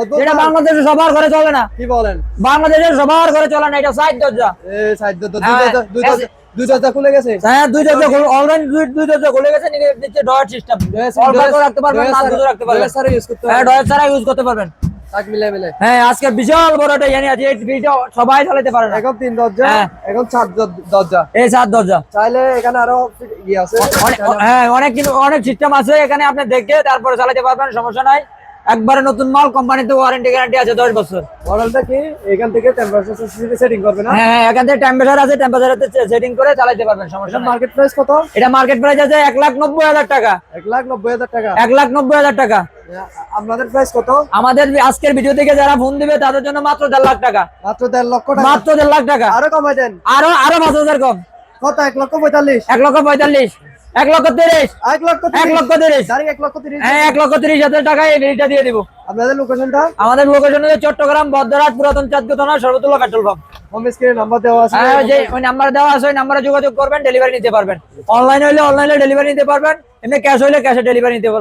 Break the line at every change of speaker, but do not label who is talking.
অদ্ভুত
এটা বাংলাদেশে সবার ঘরে চলে না।
কি বলেন?
বাংলাদেশের সবার ঘরে চলে না এটা সাইড দরজা।
এ সাইড দরজা। দুই
হ্যাঁ,
দরজা দুই দরজা খুলে গেছে?
হ্যাঁ দুই দরজা অলরেডি দুই দুই দরজা খুলে গেছে নিচে ডয়ার সিস্টেম রাখতে পারবেন দুটো রাখতে পারবেন।
সারা ইউজ করতে
হ্যাঁ ডয়ার ছাড়া ইউজ করতে পারবেন।
তাক মিলে মিলে
হ্যাঁ আজকে বিশাল বড় একটা ইয়ানি আছে এই ফ্রিজটা সবাই চালাতে পারে না।
এখন তিন দরজা
হ্যাঁ।
এখন চার দরজা।
এই সাত দরজা।
চাইলে এখানে আরও ইয়ে আছে।
হ্যাঁ অনেক অনেক সিস্টেম আছে এখানে আপনি দেখে তারপরে চালাতে পারবেন সমস্যা নাই। একবারে নতুন মাল কোম্পানিতে ওয়ারেন্টি গ্যারান্টি আছে দশ বছর।
মডেলটা কি? এখান থেকে টেম্পারেচার সেটিং করবে না?
হ্যাঁ হ্যাঁ এখান থেকে টেম্পারেচার আছে টেম্পারেচার সেটিং করে চালাতে পারবেন সমস্যা নাই।
মার্কেট প্রাইস কত?
এটা মার্কেট প্রাইস আছে এক লাখ নব্বই হাজার টাকা।
এক লাখ নব্বই হাজার টাকা।
এক লাখ নব্বই হাজার টাকা।
আপনাদের প্রাইস কত?
আমাদের আজকের ভিডিও থেকে যারা ফোন দিবে তাদের জন্য মাত্র দেড় লাখ টাকা।
মাত্র দেড় লক্ষ টাকা?
মাত্র দেড় লাখ টাকা।
আরও কমাই দেন।
আরও আরও পাঁচ হাজার কম।
কত? এক লক্ষ পঁয়তাল্লিশ।
এক লক্ষ পঁয়তাল্লিশ। এক লক্ষ তিরিশ।
এক লক্ষ
এক লক্ষ তিরিশ।
এক লক্ষ তিরিশ।
হ্যাঁ এক লক্ষ তিরিশ হাজার টাকা এই মিনিটটা দিয়ে দিব।
আপনাদের লোকেশনটা
আমাদের লোকেশন হচ্ছে চট্টগ্রাম বদ্ররাজ পুরাতন চাঁদকে থানা সর্বতুল্লা পেট্রোল পাম্প
হোম স্ক্রিনে নাম্বার দেওয়া আছে।
হ্যাঁ যে ওই নাম্বার দেওয়া আছে ওই নাম্বারে যোগাযোগ করবেন ডেলিভারি নিতে পারবেন। অনলাইন হলে অনলাইনে ডেলিভারি নিতে পারবেন এমনি ক্যাশ হলে ক্যাশে ডেলিভারি নিতে পারবেন।